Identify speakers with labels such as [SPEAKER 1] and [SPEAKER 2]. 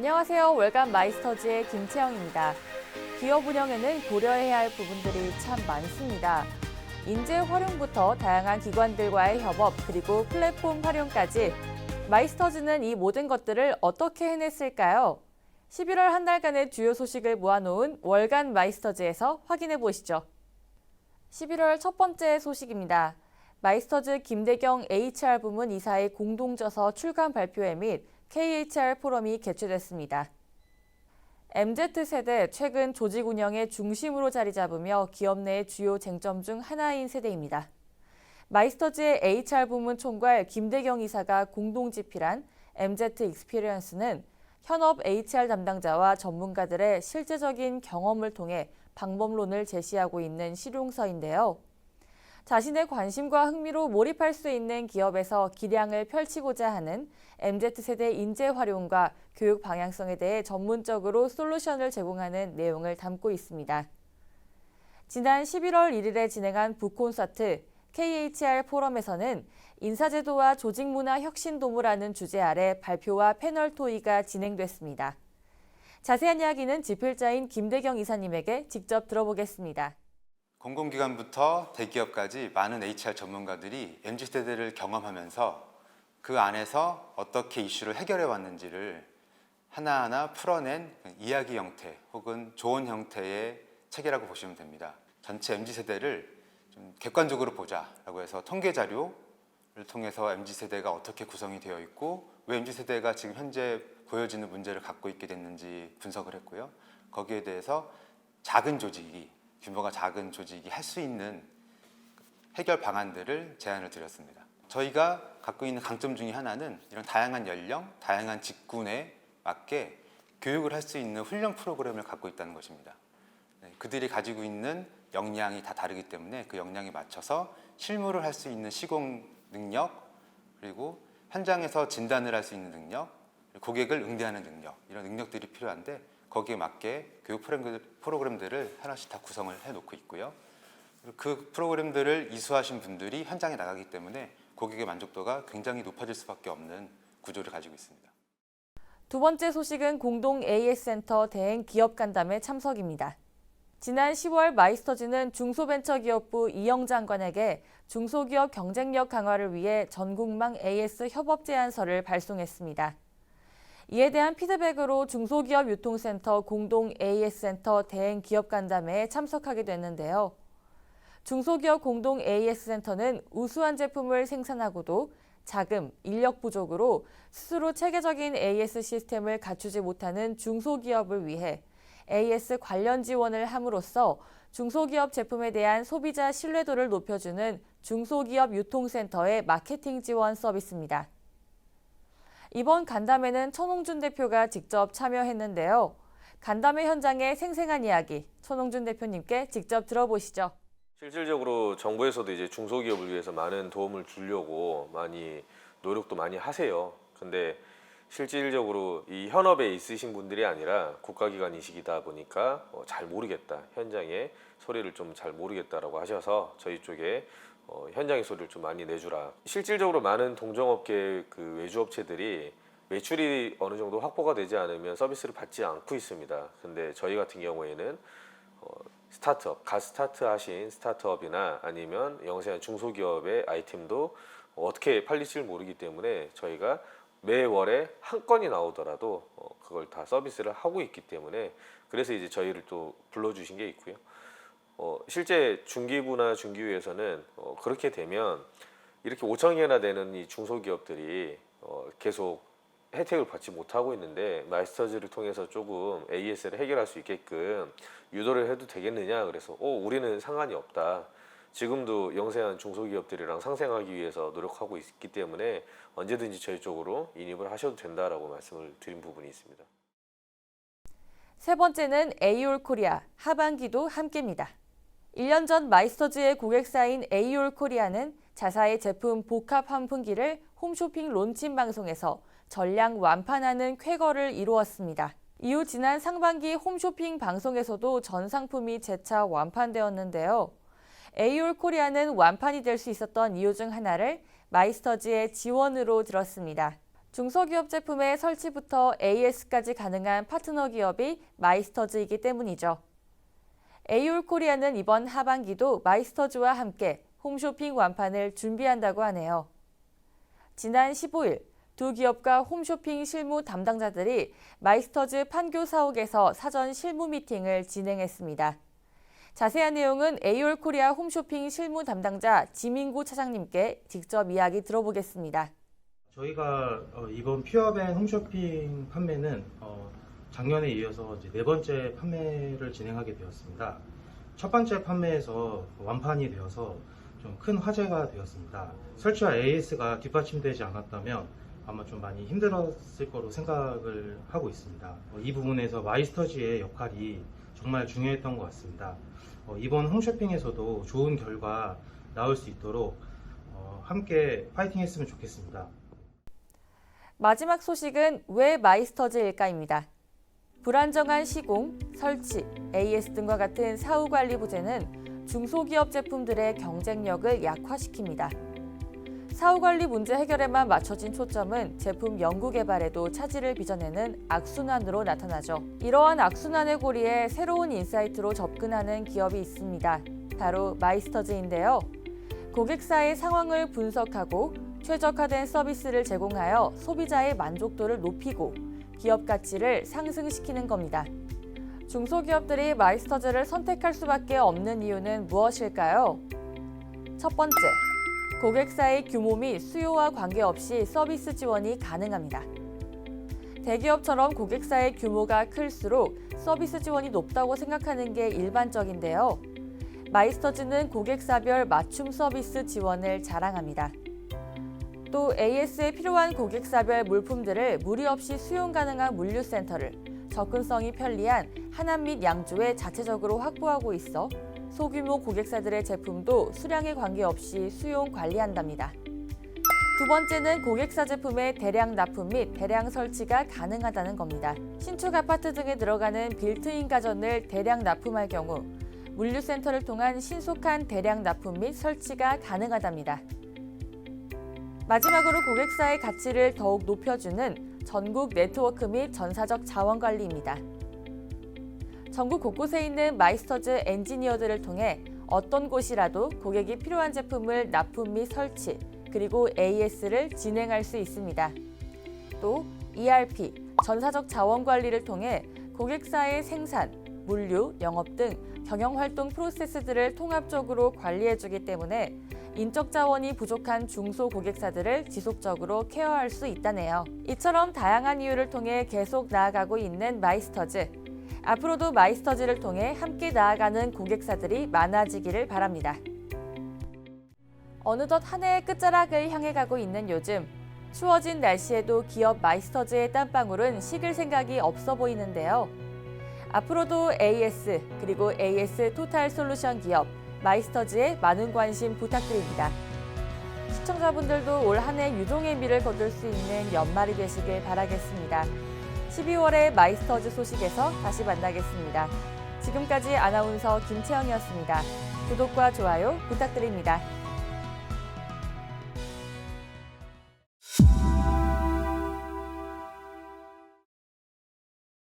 [SPEAKER 1] 안녕하세요. 월간 마이스터즈의 김채영입니다. 기업 운영에는 고려해야 할 부분들이 참 많습니다. 인재 활용부터 다양한 기관들과의 협업 그리고 플랫폼 활용까지 마이스터즈는 이 모든 것들을 어떻게 해냈을까요? 11월 한 달간의 주요 소식을 모아놓은 월간 마이스터즈에서 확인해 보시죠. 11월 첫 번째 소식입니다. 마이스터즈 김대경 HR 부문 이사의 공동저서 출간 발표회 및 KHR 포럼이 개최됐습니다. MZ세대 최근 조직 운영의 중심으로 자리 잡으며 기업 내 주요 쟁점 중 하나인 세대입니다. 마이스터즈의 HR 부문 총괄 김대경 이사가 공동 집필한 MZ 익스피리언스는 현업 HR 담당자와 전문가들의 실제적인 경험을 통해 방법론을 제시하고 있는 실용서인데요. 자신의 관심과 흥미로 몰입할 수 있는 기업에서 기량을 펼치고자 하는 MZ세대 인재 활용과 교육 방향성에 대해 전문적으로 솔루션을 제공하는 내용을 담고 있습니다. 지난 11월 1일에 진행한 북콘서트 KHR 포럼에서는 인사제도와 조직문화 혁신도무라는 주제 아래 발표와 패널 토의가 진행됐습니다. 자세한 이야기는 집필자인 김대경 이사님에게 직접 들어보겠습니다.
[SPEAKER 2] 공공기관부터 대기업까지 많은 HR 전문가들이 MZ세대를 경험하면서 그 안에서 어떻게 이슈를 해결해 왔는지를 하나하나 풀어낸 이야기 형태 혹은 조언 형태의 책이라고 보시면 됩니다. 전체 MZ세대를 좀 객관적으로 보자라고 해서 통계 자료를 통해서 MZ세대가 어떻게 구성이 되어 있고 왜 MZ세대가 지금 현재 보여지는 문제를 갖고 있게 됐는지 분석을 했고요. 거기에 대해서 작은 조직이 규모가 작은 조직이 할 수 있는 해결 방안들을 제안을 드렸습니다. 저희가 갖고 있는 강점 중에 하나는 이런 다양한 연령, 다양한 직군에 맞게 교육을 할 수 있는 훈련 프로그램을 갖고 있다는 것입니다. 네, 그들이 가지고 있는 역량이 다 다르기 때문에 그 역량에 맞춰서 실무를 할 수 있는 시공 능력, 그리고 현장에서 진단을 할 수 있는 능력, 고객을 응대하는 능력, 이런 능력들이 필요한데 거기에 맞게 교육 프로그램들을 하나씩 다 구성을 해놓고 있고요. 그 프로그램들을 이수하신 분들이 현장에 나가기 때문에 고객의 만족도가 굉장히 높아질 수밖에 없는 구조를 가지고 있습니다.
[SPEAKER 1] 두 번째 소식은 공동 AS센터 대행 기업 간담회 참석입니다. 지난 10월 마이스터즈는 중소벤처기업부 이영 장관에게 중소기업 경쟁력 강화를 위해 전국망 AS 협업 제안서를 발송했습니다. 이에 대한 피드백으로 중소기업 유통센터 공동 AS센터 대행 기업 간담회에 참석하게 됐는데요. 중소기업 공동 AS센터는 우수한 제품을 생산하고도 자금, 인력 부족으로 스스로 체계적인 AS 시스템을 갖추지 못하는 중소기업을 위해 AS 관련 지원을 함으로써 중소기업 제품에 대한 소비자 신뢰도를 높여주는 중소기업 유통센터의 마케팅 지원 서비스입니다. 이번 간담회는 천홍준 대표가 직접 참여했는데요. 간담회 현장의 생생한 이야기 천홍준 대표님께 직접 들어보시죠.
[SPEAKER 3] 실질적으로 정부에서도 이제 중소기업을 위해서 많은 도움을 주려고 많이 노력도 많이 하세요. 근데 실질적으로 이 현업에 있으신 분들이 아니라 국가기관이시기다 보니까 어, 잘 모르겠다. 현장의 소리를 좀 잘 모르겠다라고 하셔서 저희 쪽에 어, 현장의 소리를 좀 많이 내주라. 실질적으로 많은 동종업계 그 외주업체들이 매출이 어느 정도 확보가 되지 않으면 서비스를 받지 않고 있습니다. 근데 저희 같은 경우에는 어, 스타트업, 갓 스타트 하신 스타트업이나 아니면 영세한 중소기업의 아이템도 어떻게 팔릴지를 모르기 때문에 저희가 매월에 한 건이 나오더라도 어, 그걸 다 서비스를 하고 있기 때문에 그래서 이제 저희를 또 불러주신 게 있고요. 어, 실제 중기부나 중기부에서는 어, 그렇게 되면 이렇게 5천 개나 되는 이 중소기업들이 어, 계속 혜택을 받지 못하고 있는데 마이스터즈를 통해서 조금 AS를 해결할 수 있게끔 유도를 해도 되겠느냐 그래서 어 우리는 상관이 없다 지금도 영세한 중소기업들이랑 상생하기 위해서 노력하고 있기 때문에 언제든지 저희 쪽으로 인입을 하셔도 된다라고 말씀을 드린 부분이 있습니다.
[SPEAKER 1] 세 번째는 에이올 코리아 하반기도 함께입니다. 1년 전 마이스터즈의 고객사인 에이올 코리아는 자사의 제품 복합 환풍기를 홈쇼핑 론칭 방송에서 전량 완판하는 쾌거를 이루었습니다. 이후 지난 상반기 홈쇼핑 방송에서도 전 상품이 재차 완판되었는데요. 에이올 코리아는 완판이 될 수 있었던 이유 중 하나를 마이스터즈의 지원으로 들었습니다. 중소기업 제품의 설치부터 AS까지 가능한 파트너 기업이 마이스터즈이기 때문이죠. 에이올 코리아는 이번 하반기도 마이스터즈와 함께 홈쇼핑 완판을 준비한다고 하네요. 지난 15일 두 기업과 홈쇼핑 실무 담당자들이 마이스터즈 판교 사옥에서 사전 실무 미팅을 진행했습니다. 자세한 내용은 에이올 코리아 홈쇼핑 실무 담당자 지민구 차장님께 직접 이야기 들어보겠습니다.
[SPEAKER 4] 저희가 어, 이번 퓨어밴 홈쇼핑 판매는 어, 작년에 이어서 이제 네 번째 판매를 진행하게 되었습니다. 첫 번째 판매에서 완판이 되어서 좀 큰 화제가 되었습니다. 설치와 AS가 뒷받침되지 않았다면 아마 좀 많이 힘들었을 거로 생각을 하고 있습니다. 어, 이 부분에서 마이스터즈의 역할이 정말 중요했던 것 같습니다. 어, 이번 홈쇼핑에서도 좋은 결과 나올 수 있도록 어, 함께 파이팅 했으면 좋겠습니다.
[SPEAKER 1] 마지막 소식은 왜 마이스터즈일까입니다. 불안정한 시공, 설치, AS 등과 같은 사후 관리 부재는 중소기업 제품들의 경쟁력을 약화시킵니다. 사후 관리 문제 해결에만 맞춰진 초점은 제품 연구 개발에도 차질을 빚어내는 악순환으로 나타나죠. 이러한 악순환의 고리에 새로운 인사이트로 접근하는 기업이 있습니다. 바로 마이스터즈인데요. 고객사의 상황을 분석하고 최적화된 서비스를 제공하여 소비자의 만족도를 높이고 기업 가치를 상승시키는 겁니다. 중소기업들이 마이스터즈를 선택할 수밖에 없는 이유는 무엇일까요? 첫 번째, 고객사의 규모 및 수요와 관계없이 서비스 지원이 가능합니다. 대기업처럼 고객사의 규모가 클수록 서비스 지원이 높다고 생각하는 게 일반적인데요. 마이스터즈는 고객사별 맞춤 서비스 지원을 자랑합니다. 또 AS에 필요한 고객사별 물품들을 무리 없이 수용 가능한 물류센터를 접근성이 편리한 하남 및 양주에 자체적으로 확보하고 있어 소규모 고객사들의 제품도 수량에 관계없이 수용 관리한답니다. 두 번째는 고객사 제품의 대량 납품 및 대량 설치가 가능하다는 겁니다. 신축 아파트 등에 들어가는 빌트인 가전을 대량 납품할 경우 물류센터를 통한 신속한 대량 납품 및 설치가 가능하답니다. 마지막으로 고객사의 가치를 더욱 높여주는 전국 네트워크 및 전사적 자원 관리입니다. 전국 곳곳에 있는 마이스터즈 엔지니어들을 통해 어떤 곳이라도 고객이 필요한 제품을 납품 및 설치, 그리고 AS를 진행할 수 있습니다. 또 ERP, 전사적 자원 관리를 통해 고객사의 생산, 물류, 영업 등 경영 활동 프로세스들을 통합적으로 관리해 주기 때문에 인적 자원이 부족한 중소 고객사들을 지속적으로 케어할 수 있다네요. 이처럼 다양한 이유를 통해 계속 나아가고 있는 마이스터즈. 앞으로도 마이스터즈를 통해 함께 나아가는 고객사들이 많아지기를 바랍니다. 어느덧 한 해의 끝자락을 향해 가고 있는 요즘 추워진 날씨에도 기업 마이스터즈의 땀방울은 식을 생각이 없어 보이는데요. 앞으로도 AS 그리고 AS 토탈 솔루션 기업 마이스터즈에 많은 관심 부탁드립니다. 시청자분들도 올 한 해 유종의 미를 거둘 수 있는 연말이 되시길 바라겠습니다. 12월의 마이스터즈 소식에서 다시 만나겠습니다. 지금까지 아나운서 김채영이었습니다. 구독과 좋아요 부탁드립니다.